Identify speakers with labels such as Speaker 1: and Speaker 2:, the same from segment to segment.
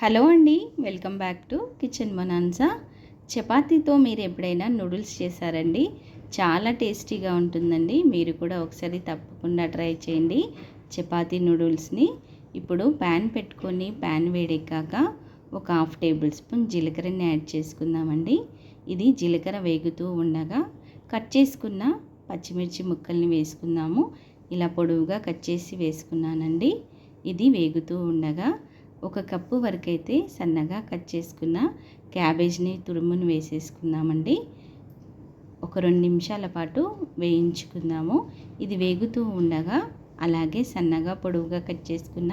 Speaker 1: Hello అండి welcome back to kitchen మొనాన్సా. చపాతీతో మీరు ఎప్పుడైనా నూడిల్స్ చేశారండి? చాలా టేస్టీగా ఉంటుందండి. మీరు కూడా ఒకసారి తప్పకుండా ట్రై చేయండి చపాతీ నూడిల్స్ని. ఇప్పుడు ప్యాన్ పెట్టుకొని ప్యాన్ వేడెక్కాక ఒక హాఫ్ టేబుల్ స్పూన్ జీలకర్రని యాడ్ చేసుకుందామండి. ఇది జీలకర్ర వేగుతూ ఉండగా కట్ చేసుకున్న పచ్చిమిర్చి ముక్కల్ని వేసుకుందాము. ఇలా పొడవుగా కట్ చేసి వేసుకున్నానండి. ఇది వేగుతూ ఉండగా ఒక కప్పు వరకు అయితే సన్నగా కట్ చేసుకున్న క్యాబేజ్ని తురుమును వేసేసుకుందామండి. ఒక రెండు నిమిషాల పాటు వేయించుకుందాము. ఇది వేగుతూ ఉండగా అలాగే సన్నగా పొడవుగా కట్ చేసుకున్న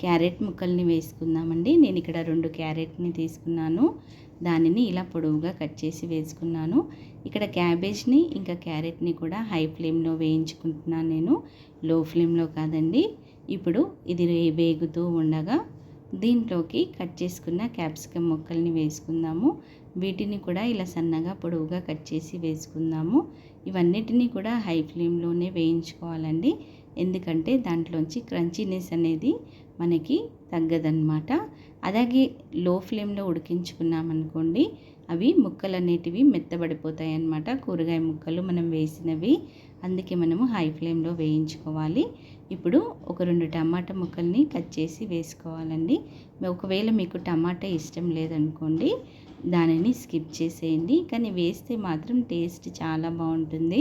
Speaker 1: క్యారెట్ ముక్కల్ని వేసుకుందామండి. నేను ఇక్కడ రెండు క్యారెట్ని తీసుకున్నాను. దానిని ఇలా పొడవుగా కట్ చేసి వేసుకున్నాను. ఇక్కడ క్యాబేజ్ని ఇంకా క్యారెట్ని కూడా హై ఫ్లేమ్లో వేయించుకుంటున్నాను నేను. లో ఫ్లేమ్లో కాదండి. ఇప్పుడు ఇది వేగుతూ ఉండగా దీంట్లోకి కట్ చేసుకున్న క్యాప్సికమ్ ముక్కల్ని వేసుకుందాము. వీటిని కూడా ఇలా సన్నగా పొడవుగా కట్ చేసి వేసుకుందాము. ఇవన్నిటినీ కూడా హై ఫ్లేమ్లోనే వేయించుకోవాలండి. ఎందుకంటే దాంట్లోంచి క్రంచీనెస్ అనేది మనకి తగ్గదన్నమాట. అలాగే లో ఫ్లేమ్లో ఉడికించుకున్నామనుకోండి అవి ముక్కలు అనేటివి మెత్తబడిపోతాయి అన్నమాట కూరగాయ ముక్కలు మనం వేసినవి అందుకే మనము హై ఫ్లేమ్లో వేయించుకోవాలి. ఇప్పుడు ఒక రెండు టమాటా ముక్కల్ని కట్ చేసి వేసుకోవాలండి. ఒకవేళ మీకు టమాటా ఇష్టం లేదనుకోండి దానిని స్కిప్ చేసేయండి. కానీ వేస్తే మాత్రం టేస్ట్ చాలా బాగుంటుంది.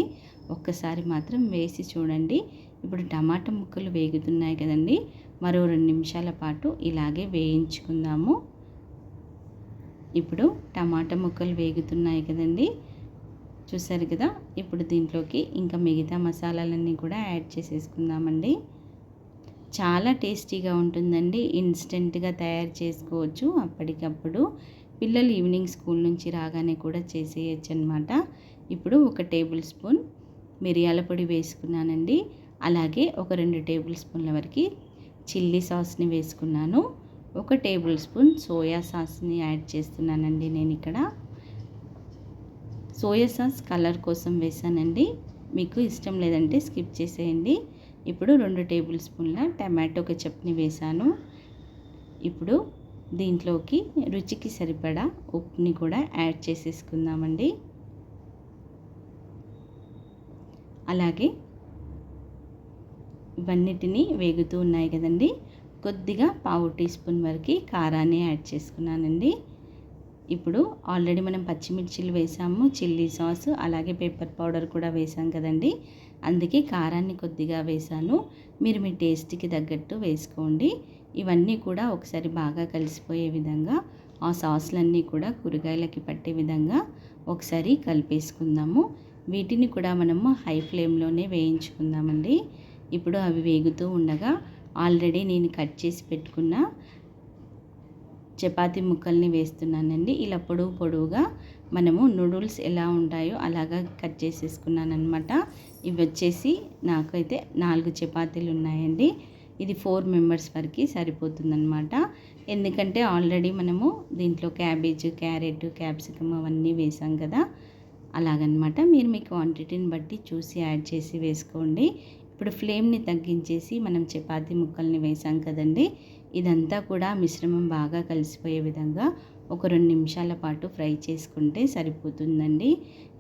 Speaker 1: ఒక్కసారి మాత్రం వేసి చూడండి. ఇప్పుడు టమాటా ముక్కలు వేగుతున్నాయి కదండి. మరో రెండు నిమిషాల పాటు ఇలాగే వేయించుకుందాము. ఇప్పుడు టమాటా ముక్కలు వేగుతున్నాయి కదండి. చూసారు కదా ఇప్పుడు దీంట్లోకి ఇంకా మిగతా మసాలాలన్నీ కూడా యాడ్ చేసేసుకుందామండి. చాలా టేస్టీగా ఉంటుందండి. ఇన్స్టెంట్గా తయారు చేసుకోవచ్చు అప్పటికప్పుడు. పిల్లలు ఈవినింగ్ స్కూల్ నుంచి రాగానే కూడా చేసేయచ్చు అనమాట ఇప్పుడు ఒక టేబుల్ స్పూన్ మిరియాల పొడి వేసుకున్నానండి. అలాగే ఒక రెండు టేబుల్ స్పూన్ల వరకు చిల్లీ సాస్ని వేసుకున్నాను. ఒక టేబుల్ స్పూన్ సోయా సాస్ని యాడ్ చేస్తున్నానండి నేను ఇక్కడ. సోయా సాస్ కలర్ కోసం వేసానండి. మీకు ఇష్టం లేదంటే స్కిప్ చేసేయండి. ఇప్పుడు రెండు టేబుల్ స్పూన్ల టమాటో కెచప్ని వేసాను. ఇప్పుడు దీంట్లోకి రుచికి సరిపడా ఉప్పుని కూడా యాడ్ చేసేసుకుందామండి. అలాగే ఇవన్నిటిని వేగుతూ ఉన్నాయి కదండి. కొద్దిగా పావు టీ స్పూన్ వరకు కారాన్ని యాడ్ చేసుకున్నానండి. ఇప్పుడు ఆల్రెడీ మనం పచ్చిమిర్చిలు వేసాము చిల్లీ సాస్ అలాగే పెప్పర్ పౌడర్ కూడా వేసాం కదండి. అందుకే కారాన్ని కొద్దిగా వేసాను. మీరు మీ టేస్ట్కి తగ్గట్టు వేసుకోండి. ఇవన్నీ కూడా ఒకసారి బాగా కలిసిపోయే విధంగా ఆ సాస్లన్నీ కూడా కూరగాయలకి పట్టే విధంగా ఒకసారి కలిపేసుకుందాము. వీటిని కూడా మనము హై ఫ్లేమ్లోనే వేయించుకుందామండి. ఇప్పుడు అవి వేగుతూ ఉండగా ఆల్రెడీ నేను కట్ చేసి పెట్టుకున్న చపాతీ ముక్కల్ని వేస్తున్నానండి. ఇలా పొడవు పొడవుగా మనము నూడిల్స్ ఎలా ఉంటాయో అలాగా కట్ చేసేసుకున్నాను అనమాట ఇవి వచ్చేసి నాకైతే నాలుగు చపాతీలు ఉన్నాయండి. ఇది ఫోర్ మెంబర్స్ వరకు సరిపోతుందన్నమాట. ఎందుకంటే ఆల్రెడీ మనము దీంట్లో క్యాబేజ్ క్యారెట్ క్యాప్సికమ్ అవన్నీ వేసాం కదా. అలాగనమాట మీరు మీ క్వాంటిటీని బట్టి చూసి యాడ్ చేసి వేసుకోండి. ఇప్పుడు ఫ్లేమ్ని తగ్గించేసి మనం చపాతీ ముక్కల్ని వేసాం కదండి. ఇదంతా కూడా మిశ్రమం బాగా కలిసిపోయే విధంగా ఒక రెండు నిమిషాల పాటు ఫ్రై చేసుకుంటే సరిపోతుందండి.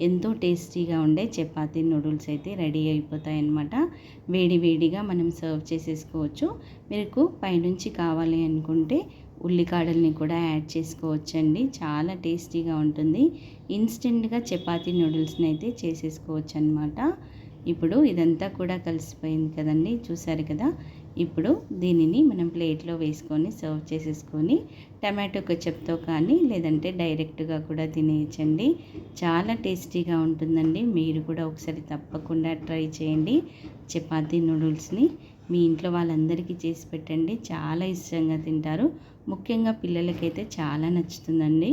Speaker 1: ఎంతో టేస్టీగా ఉండే చపాతీ నూడిల్స్ అయితే రెడీ అయిపోతాయన్నమాట. వేడి వేడిగా మనం సర్వ్ చేసేసుకోవచ్చు. మీకు పైనుంచి కావాలి అనుకుంటే ఉల్లికాడల్ని కూడా యాడ్ చేసుకోవచ్చండి. చాలా టేస్టీగా ఉంటుంది. ఇన్స్టెంట్గా చపాతీ నూడిల్స్ని అయితే చేసేసుకోవచ్చు అనమాట ఇప్పుడు ఇదంతా కూడా కలిసిపోయింది కదండి చూసారు కదా? ఇప్పుడు దీనిని మనం ప్లేట్లో వేసుకొని సర్వ్ చేసేసుకొని టమాటో కచప్తో కానీ లేదంటే డైరెక్ట్గా కూడా తినేయచ్చండి. చాలా టేస్టీగా ఉంటుందండి. మీరు కూడా ఒకసారి తప్పకుండా ట్రై చేయండి చపాతీ నూడిల్స్ని. మీ ఇంట్లో వాళ్ళందరికీ చేసి పెట్టండి. చాలా ఇష్టంగా తింటారు. ముఖ్యంగా పిల్లలకైతే చాలా నచ్చుతుందండి.